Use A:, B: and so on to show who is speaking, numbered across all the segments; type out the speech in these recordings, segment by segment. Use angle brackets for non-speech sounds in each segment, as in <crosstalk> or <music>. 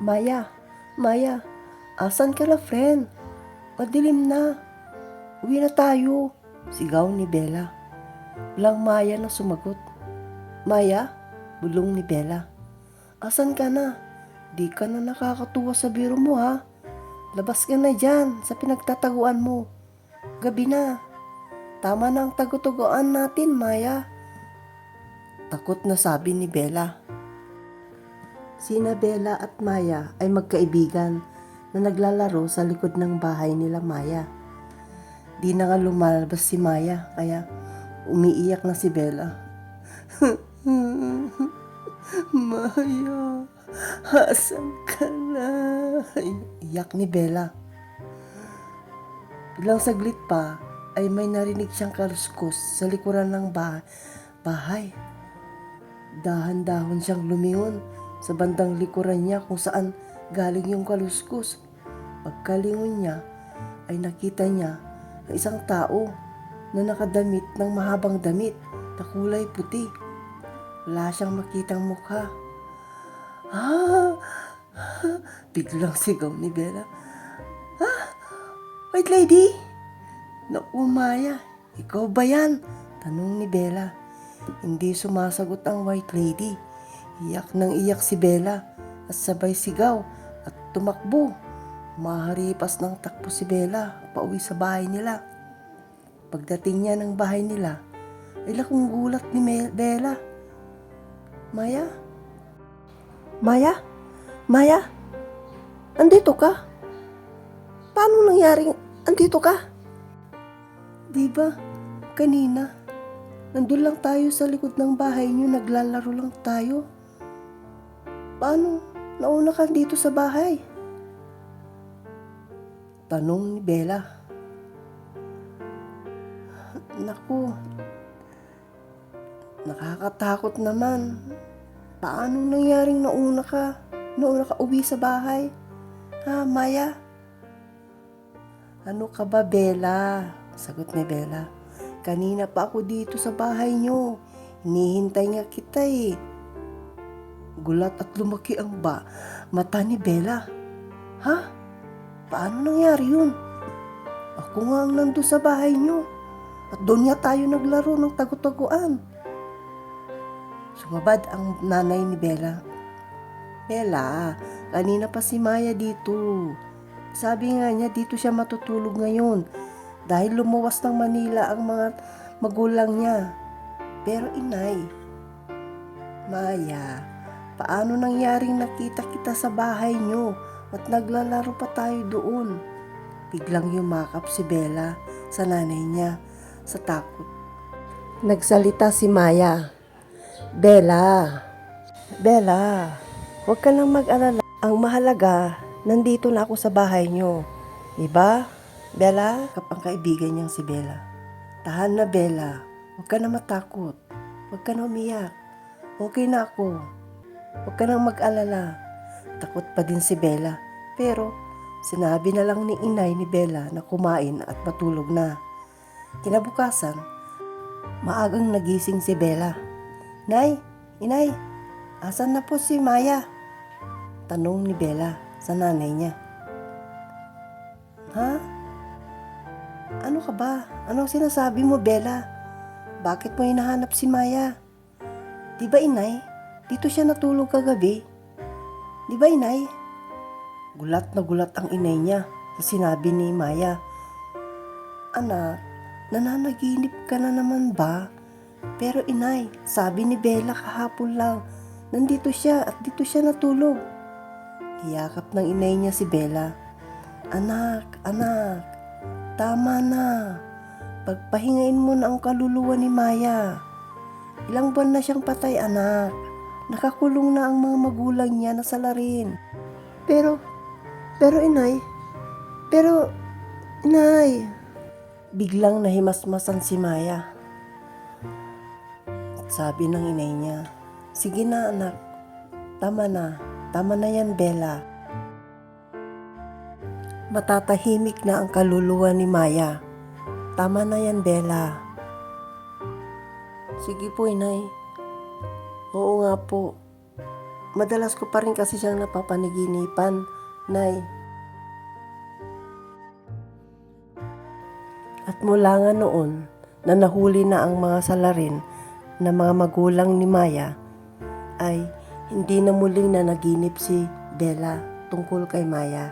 A: Maya, Maya, asan ka na friend? Madilim na. Uwi na tayo. Sigaw ni Bella. Walang Maya na sumagot. Maya, bulong ni Bella. Asan ka na? Di ka na nakakatuwa sa biro mo ha. Labas ka na dyan sa pinagtataguan mo. Gabi na. Tama na ang tagutuguan natin, Maya. Takot na sabi ni Bella. Sina Bella at Maya ay magkaibigan na naglalaro sa likod ng bahay nila Maya. Di na nga lumalabas si Maya kaya umiiyak na si Bella. <laughs> Maya, asan ka na? Iyak ni Bella. Ilang saglit pa ay may narinig siyang kaluskos sa likuran ng ba- bahay. Dahan-dahon siyang lumingon sa bandang likuran niya kung saan galing yung kaluskos. Pagkalingon niya ay nakita niya ang isang tao na nakadamit ng mahabang damit na kulay puti. Wala siyang makitang mukha. Ah! <laughs> Biglang sigaw ni Bella. Ah! White lady! Naku, Maya, ikaw ba yan? Tanong ni Bella. Hindi sumasagot ang white lady. Iyak nang iyak si Bella at sabay sigaw at tumakbo. Maharipas ng takbo si Bella pauwi sa bahay nila. Pagdating niya ng bahay nila, ay lakong gulat ni Me- Bella. Maya? Maya? Maya? Andito ka? Paano nangyaring andito ka? Di ba, kanina, nandun lang tayo sa likod ng bahay niyo, naglalaro lang tayo. Paano? Nauna ka dito sa bahay? Tanong ni Bella. Naku, nakakatakot naman. Paano nangyaring nauna ka? Nauna ka uwi sa bahay? Ha, Maya? Ano ka ba, Bella? Sagot ni Bella. Kanina pa ako dito sa bahay niyo. Hinihintay nga kita eh. Gulat at lumaki ang ba mata ni Bella. Ha? Paano nangyari yun? Ako nga ang nandun sa bahay niyo. At doon nga tayo naglaro ng tagu-taguan. Sumabad ang nanay ni Bella. Bella, kanina pa si Maya dito. Sabi nga niya dito siya matutulog ngayon dahil lumuwas ng Manila ang mga magulang niya. Pero inay, Maya, paano nangyaring nakita kita sa bahay niyo at naglalaro pa tayo doon? Biglang yumakap si Bella sa nanay niya sa takot. Nagsalita si Maya. Bella, Bella, huwag ka lang mag-alala. Ang mahalaga, nandito na ako sa bahay niyo. Diba? Bella, kapang kaibigan niyang si Bella. Tahan na Bella, huwag ka na matakot. Huwag ka na umiyak. Okay na ako. Huwag ka nang mag-alala. Takot pa din si Bella. Pero sinabi na lang ni inay ni Bella na kumain at matulog na. Kinabukasan, maagang nagising si Bella. Nay, inay, asan na po si Maya? Tanong ni Bella sa nanay niya. Ha? Ano ka ba? Anong sinasabi mo, Bella? Bakit mo hinahanap si Maya? Di ba, inay? Dito siya natulog kagabi. Di ba, inay? Gulat na gulat ang inay niya sa sinabi ni Maya. Anak, nananaginip ka na naman ba? Pero inay, sabi ni Bella kahapon lang, nandito siya at dito siya natulog. Hiyakap ng inay niya si Bella. Anak, anak, tama na. Pagpahingain mo na ang kaluluwa ni Maya. Ilang buwan na siyang patay, anak. Nakakulong na ang mga magulang niya na salarin. Pero, pero inay, pero, inay, biglang nahimasmasan si Maya. Sabi ng inay niya, Sige na anak, tama na, tama na yan Bella. Matatahimik na ang kaluluwa ni Maya. Tama na yan Bella. Sige po inay. Oo nga po. madalas ko pa rin kasi siyang napapanaginipan, Nay. At mula nga noon, na nahuli na ang mga salarin na mga magulang ni Maya, ay hindi na muling na naginip si Bella tungkol kay Maya.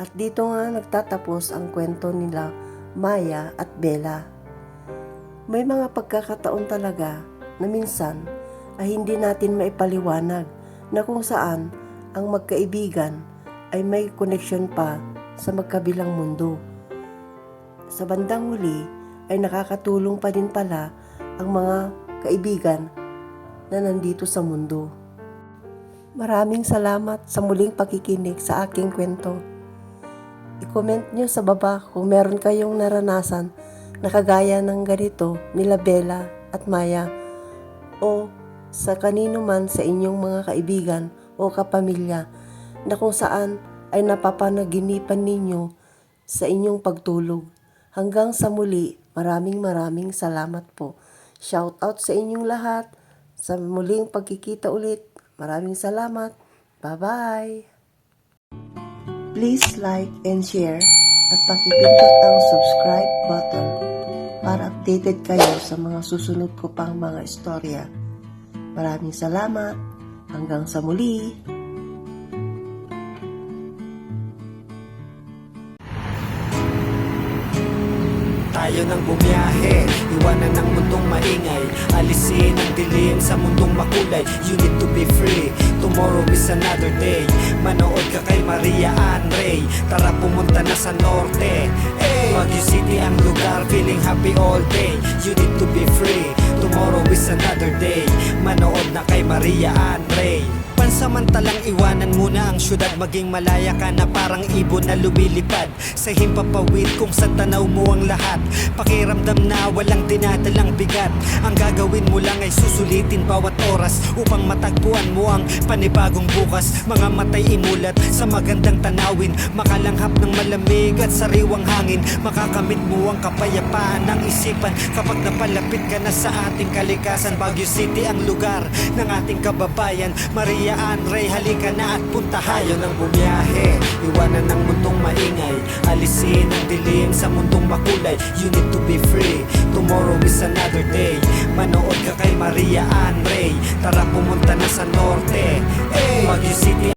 A: At dito nga nagtatapos ang kwento nila Maya at Bella. May mga pagkakataon talaga na minsan ay hindi natin maipaliwanag na kung saan ang magkaibigan ay may koneksyon pa sa magkabilang mundo. Sa bandang huli ay nakakatulong pa din pala ang mga kaibigan na nandito sa mundo. Maraming salamat sa muling pakikinig sa aking kwento. I-comment nyo sa baba kung meron kayong naranasan na kagaya ng ganito nila Bella at Maya o sa kanino man sa inyong mga kaibigan o kapamilya na kung saan ay napapanaginipan ninyo sa inyong pagtulog. Hanggang sa muli, maraming maraming salamat po. Shout out sa inyong lahat. Sa muling pagkikita ulit. Maraming salamat. Bye-bye. Please like and share at pakipindot ang subscribe button para updated kayo sa mga susunod ko pang mga istorya. Maraming salamat. Hanggang sa muli.
B: Tayo nang bumiyahe, iwanan ng mundong maingay. Alisin ang dilim sa mundong makulay. You need to be free, tomorrow is another day. Manood ka kay Maria Ann Ray Tara pumunta na sa norte. Hey! Baguio City ang lugar, feeling happy all day. You need to be free, tomorrow is another day. Manood na kay Maria Ann Ray Pansamantalang iwanan muna ang syudad. Maging malaya ka na parang ibon na lumilipad. Sa himpapawid kung sa tanaw mo ang lahat. Pakiramdam na walang dinadalang bigat. Ang gagawin mo lang ay susulitin bawat oras Upang matagpuan mo ang panibagong bukas. Mga matay imulat sa magandang tanawin. Makalanghap ng malamig at sariwang hangin. Makakamit mo ang kapayapaan ng isipan. Kapag napalapit ka na sa ating kalikasan Baguio City ang lugar ng ating kababayan. Maria Ann Ray, halika na at puntahan Tayo nang bumiyahe, iwanan ng mundong maingay Alisin ang dilim sa mundong makulay. You need to be free, tomorrow is another day. Manood ka kay Maria Ann Ray Tara pumunta na sa norte. Hey! Baguio City